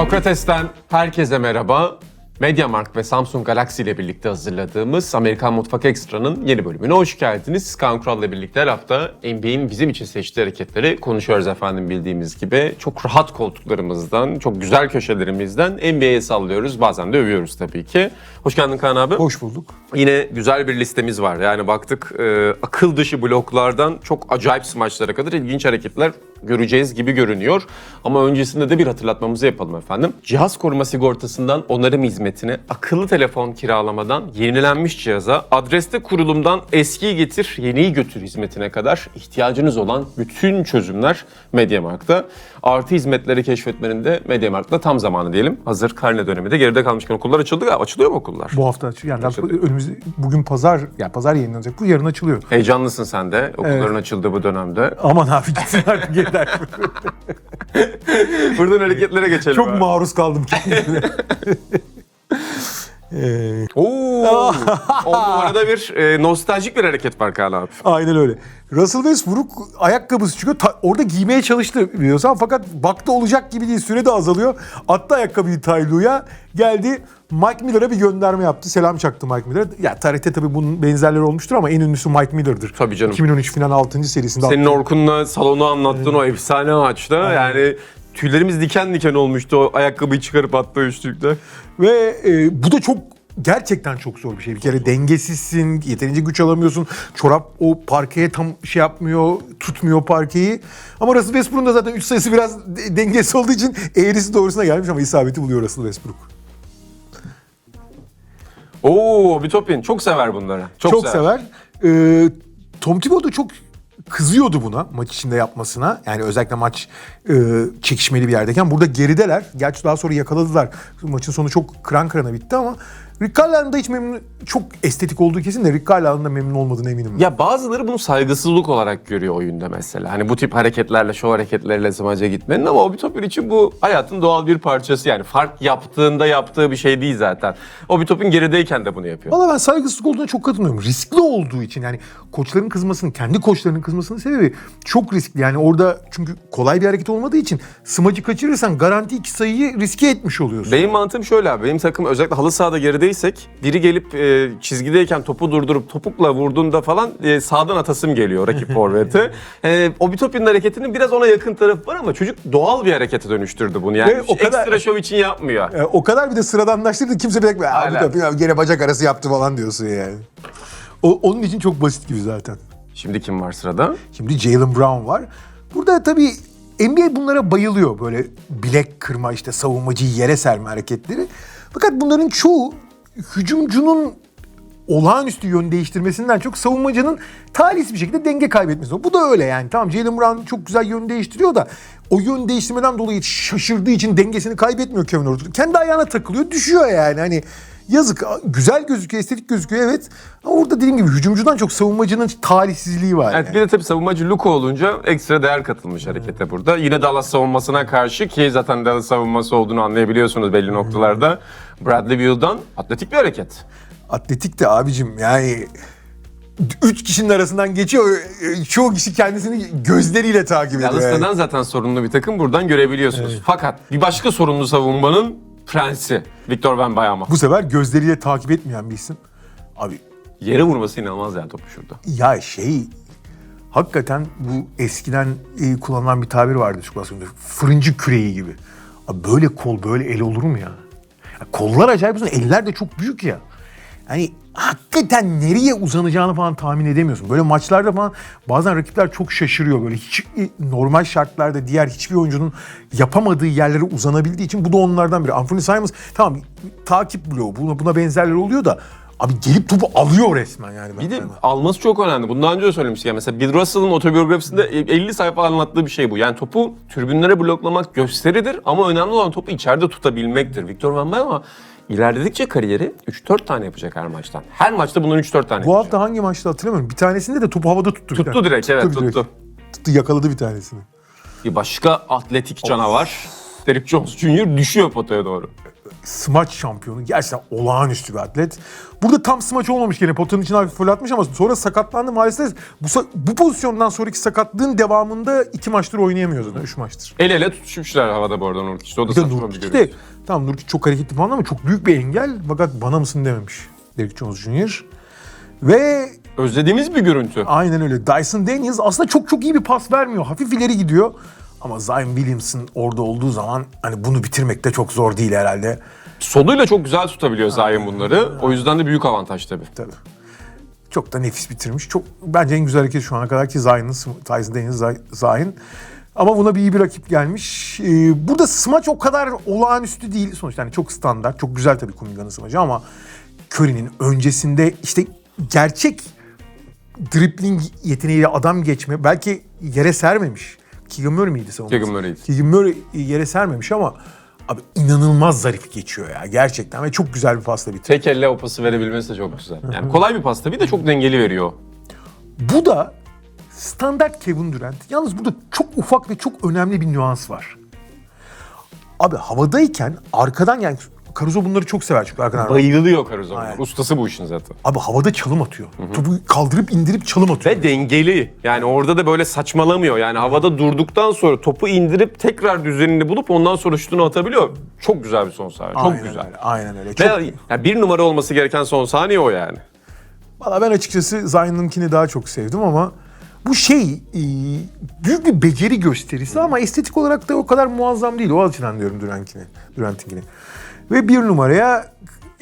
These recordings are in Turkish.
Sokrates'ten herkese merhaba. MediaMarkt ve Samsung Galaxy ile birlikte hazırladığımız Amerikan Mutfak Ekstra'nın yeni bölümüne hoş geldiniz. Kaan Kural'la birlikte her hafta NBA'in bizim için seçtiği hareketleri konuşuyoruz efendim bildiğimiz gibi. Çok rahat koltuklarımızdan, çok güzel köşelerimizden NBA'ye sallıyoruz. Bazen de övüyoruz tabii ki. Hoş geldin Kaan abi. Hoş bulduk. Yine güzel bir listemiz var. Yani baktık e, akıl dışı bloklardan çok acayip smaçlara kadar ilginç hareketler göreceğiz gibi görünüyor. Ama öncesinde de bir hatırlatmamızı yapalım efendim. Cihaz koruma sigortasından onarım hizmetine, akıllı telefon kiralamadan yenilenmiş cihaza, adreste kurulumdan eskiyi getir, yeniyi götür hizmetine kadar ihtiyacınız olan bütün çözümler MediaMarkt'ta. Artı hizmetleri keşfetmenin de MediaMarkt'ta tam zamanı diyelim. Hazır karne dönemi de geride kalmışken okullar açıldı galiba. Açılıyor mu okullar? Bu hafta aç- yani Açıldı. önümüzde bugün pazar yani pazar yayınlanacak. Bu yarın açılıyor. Heyecanlısın sen de okulların Evet. açıldığı bu dönemde. Aman abi gitsin artık yeter. Buradan hareketlere geçelim. Çok abi. maruz kaldım kendime. Ee, Oo, on numarada bir e, nostaljik bir hareket var Kaan abi. aynen öyle. Russell Westbrook ayakkabısı çıkıyor. Ta- orada giymeye çalıştı biliyorsan fakat baktı olacak gibi değil. Süre de azalıyor. Attı ayakkabıyı Taylu'ya. Geldi Mike Miller'a bir gönderme yaptı. Selam çaktı Mike Miller'a. Ya tarihte tabii bunun benzerleri olmuştur ama en ünlüsü Mike Miller'dır. Tabii canım. 2013 final 6. serisinde Senin Orkun'la salonu anlattığın o efsane maçta yani tüylerimiz diken diken olmuştu o ayakkabıyı çıkarıp attığı üçlükte. Ve e, bu da çok gerçekten çok zor bir şey. Bir kere dengesizsin, yeterince güç alamıyorsun. Çorap o parkeye tam şey yapmıyor, tutmuyor parkeyi. Ama Russell Westbrook'un da zaten 3 sayısı biraz de- dengesiz olduğu için eğrisi doğrusuna gelmiş ama isabeti buluyor Russell Westbrook. Oo Bitopin çok sever bunları. Çok, Çok, sever. Ee, Tom Thibodeau çok kızıyordu buna maç içinde yapmasına. Yani özellikle maç e, çekişmeli bir yerdeyken. Burada gerideler. Gerçi daha sonra yakaladılar. Maçın sonu çok kıran kırana bitti ama Rick Carlisle'ın da hiç memnun, çok estetik olduğu kesin de Rick Carlisle'ın da memnun olmadığına eminim. Ya bazıları bunu saygısızlık olarak görüyor oyunda mesela. Hani bu tip hareketlerle, şov hareketleriyle smaca gitmenin ama o Bitopin için bu hayatın doğal bir parçası yani. Fark yaptığında yaptığı bir şey değil zaten. O Bitopin gerideyken de bunu yapıyor. Valla ben saygısızlık olduğuna çok katılmıyorum. Riskli olduğu için yani koçların kızmasının, kendi koçlarının kızmasının sebebi çok riskli. Yani orada çünkü kolay bir hareket olmadığı için smacı kaçırırsan garanti iki sayıyı riske etmiş oluyorsun. Benim mantığım şöyle abi. Benim takım özellikle halı sahada gerideysek biri gelip e, çizgideyken topu durdurup topukla vurduğunda falan e, sağdan atasım geliyor rakip forvete. E, o Bitopin'in hareketinin biraz ona yakın tarafı var ama çocuk doğal bir harekete dönüştürdü bunu. Yani Ve o kadar- ekstra şov için yapmıyor. E, o kadar bir de sıradanlaştırdı kimse bir dakika abi Aynen. de ya gene bacak arası yaptı falan diyorsun yani. O, onun için çok basit gibi zaten. Şimdi kim var sırada? Şimdi Jalen Brown var. Burada tabii NBA bunlara bayılıyor böyle bilek kırma işte savunmacıyı yere serme hareketleri. Fakat bunların çoğu hücumcunun olağanüstü yön değiştirmesinden çok savunmacının talihsiz bir şekilde denge kaybetmesi. Bu da öyle yani. Tamam Jalen Brown çok güzel yön değiştiriyor da o yön değiştirmeden dolayı şaşırdığı için dengesini kaybetmiyor Kevin Durant. Kendi ayağına takılıyor, düşüyor yani. Hani yazık. Güzel gözüküyor, estetik gözüküyor evet. Ama orada dediğim gibi hücumcudan çok savunmacının talihsizliği var. Evet yani. bir de tabii savunmacı Luka olunca ekstra değer katılmış harekete burada. Yine Dallas savunmasına karşı ki zaten Dallas savunması olduğunu anlayabiliyorsunuz belli noktalarda. Bradley Beal'dan atletik bir hareket. Atletik de abicim yani üç kişinin arasından geçiyor. Çoğu kişi kendisini gözleriyle takip ediyor. Dallas yani. zaten sorunlu bir takım buradan görebiliyorsunuz. Fakat bir başka sorunlu savunmanın prensi Victor Wembanyama. Bu sefer gözleriyle takip etmeyen bir isim. Abi Yere vurması inanılmaz yani topu şurada. ya şey hakikaten bu eskiden e, kullanılan bir tabir vardı şu klasöründe. Fırıncı küreği gibi. Abi böyle kol böyle el olur mu ya? ya kollar acayip uzun. Eller de çok büyük ya. Yani hakikaten nereye uzanacağını falan tahmin edemiyorsun. Böyle maçlarda falan bazen rakipler çok şaşırıyor. Böyle hiç e, normal şartlarda diğer hiçbir oyuncunun yapamadığı yerlere uzanabildiği için bu da onlardan biri. Anthony Simons tamam takip bloğu buna, buna benzerleri oluyor da abi gelip topu alıyor resmen yani. Bir de alması çok önemli. Bundan önce de söylemiştik. Yani mesela Bill Russell'ın otobiyografisinde 50 sayfa anlattığı bir şey bu. Yani topu tribünlere bloklamak gösteridir ama önemli olan topu içeride tutabilmektir. Victor Wembanyama ilerledikçe kariyeri 3-4 tane yapacak her maçtan. Her maçta bunun 3-4 tane Bu hafta hangi maçta hatırlamıyorum. Bir tanesinde de topu havada tuttu. Tuttu direkt, evet, direkt. tuttu. Tuttu yakaladı bir tanesini. Bir başka atletik canavar Derrick Jones Jr. düşüyor potaya doğru. Smaç şampiyonu. Gerçekten olağanüstü bir atlet. Burada tam smaç olmamış gene potanın içine hafif fırlatmış ama sonra sakatlandı maalesef. Bu, bu pozisyondan sonraki sakatlığın devamında iki maçtır oynayamıyor zaten. Üç maçtır. El ele tutuşmuşlar havada bu arada Nurkic'te. O da saçma bir görüntü. tamam Nurkic çok hareketli falan ama çok büyük bir engel. Fakat bana mısın dememiş Derrick Jones Jr. Ve Özlediğimiz bir görüntü. aynen öyle. Dyson Daniels aslında çok çok iyi bir pas vermiyor. Hafif ileri gidiyor. Ama Zion Williamson orada olduğu zaman hani bunu bitirmek de çok zor değil herhalde. Soluyla çok güzel tutabiliyor Zayn bunları. O yüzden de büyük avantaj tabii. Tabii. Çok da nefis bitirmiş. Çok bence en güzel hareket şu ana kadar ki Zion'ın Tyson Daniels Zion. Ama buna bir iyi bir rakip gelmiş. Ee, burada smaç o kadar olağanüstü değil sonuçta. Yani çok standart, çok güzel tabii Kumiga'nın smacı ama Curry'nin öncesinde işte gerçek dribbling yeteneğiyle adam geçme belki yere sermemiş. Keegan Murray miydi savunması? Keegan Murray'di. Keegan Murray yere sermemiş ama abi inanılmaz zarif geçiyor ya gerçekten ve çok güzel bir pasla bitiriyor. Tek elle o pası verebilmesi de çok güzel. Yani kolay bir pas tabii de çok dengeli veriyor. Bu da standart Kevin Durant. Yalnız burada çok ufak ve çok önemli bir nüans var. Abi havadayken arkadan yani Caruso bunları çok sever çünkü arkadan. Bayılıyor Caruso. Aynen. Ustası bu işin zaten. Abi havada çalım atıyor. Topu kaldırıp indirip çalım atıyor. Ve dengeli. Yani orada da böyle saçmalamıyor. Yani havada durduktan sonra topu indirip tekrar düzenini bulup ondan sonra şutunu atabiliyor. Çok güzel bir son saniye. Çok aynen güzel. Öyle, aynen öyle. Ve Çok, yani bir numara olması gereken son saniye o yani. Valla ben açıkçası Zion'ınkini daha çok sevdim ama bu şey e, büyük bir beceri gösterisi ama estetik olarak da o kadar muazzam değil. O açıdan diyorum Durant'inkini. Durant'inkini. Ve bir numaraya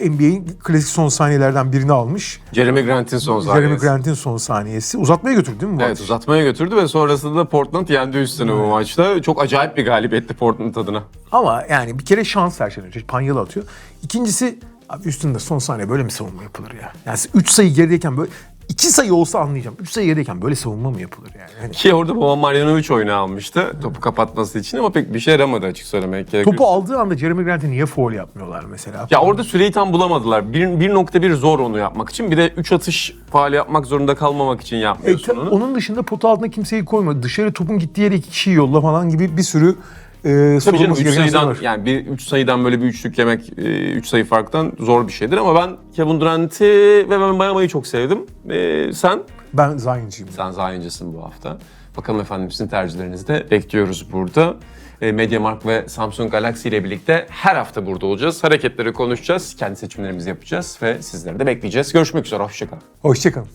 NBA'in klasik son saniyelerden birini almış. Jeremy Grant'in son saniyesi. Jeremy Grant'in son saniyesi. Uzatmaya götürdü değil mi bu Evet maç? uzatmaya götürdü ve sonrasında da Portland yendi üstüne bu maçta. Çok acayip bir galibiyetti Portland adına. Ama yani bir kere şans her şeyden önce. Panyalı atıyor. İkincisi abi üstünde son saniye böyle mi savunma yapılır ya? Yani 3 sayı gerideyken böyle 2 sayı olsa anlayacağım. 3 sayı gerideyken böyle savunma mı yapılır yani? Hani Ki orada Boban Marjanovic oyunu almıştı topu kapatması için ama pek bir şey yaramadı açık söylemek gerekirse. topu aldığı anda Jeremy Grant'e niye foul yapmıyorlar mesela? Ya orada süreyi tam bulamadılar. Bir- 1.1 zor onu yapmak için. Bir de 3 atış faali yapmak zorunda kalmamak için E, yapmıyorsun ta- onu. onun dışında potu altına kimseyi koyma. Dışarı topun gittiği yere iki kişiyi yolla falan gibi bir sürü e, Tabii canım sorulması 3 gereken şey sayıdan var. yani bir 3 sayıdan böyle bir üçlük yemek 3 sayı farktan zor bir şeydir ama ben Kevin Durant'i ve ben Miami'yi çok sevdim. Ee, sen Ben Zion'cıyım. sen Zion'cısın bu hafta. Bakalım efendim sizin tercihlerinizi de bekliyoruz burada. E, Mediamarkt ve Samsung Galaxy ile birlikte her hafta burada olacağız. Hareketleri konuşacağız, kendi seçimlerimizi yapacağız ve sizleri de bekleyeceğiz. Görüşmek üzere, hoşçakalın. Hoşçakalın.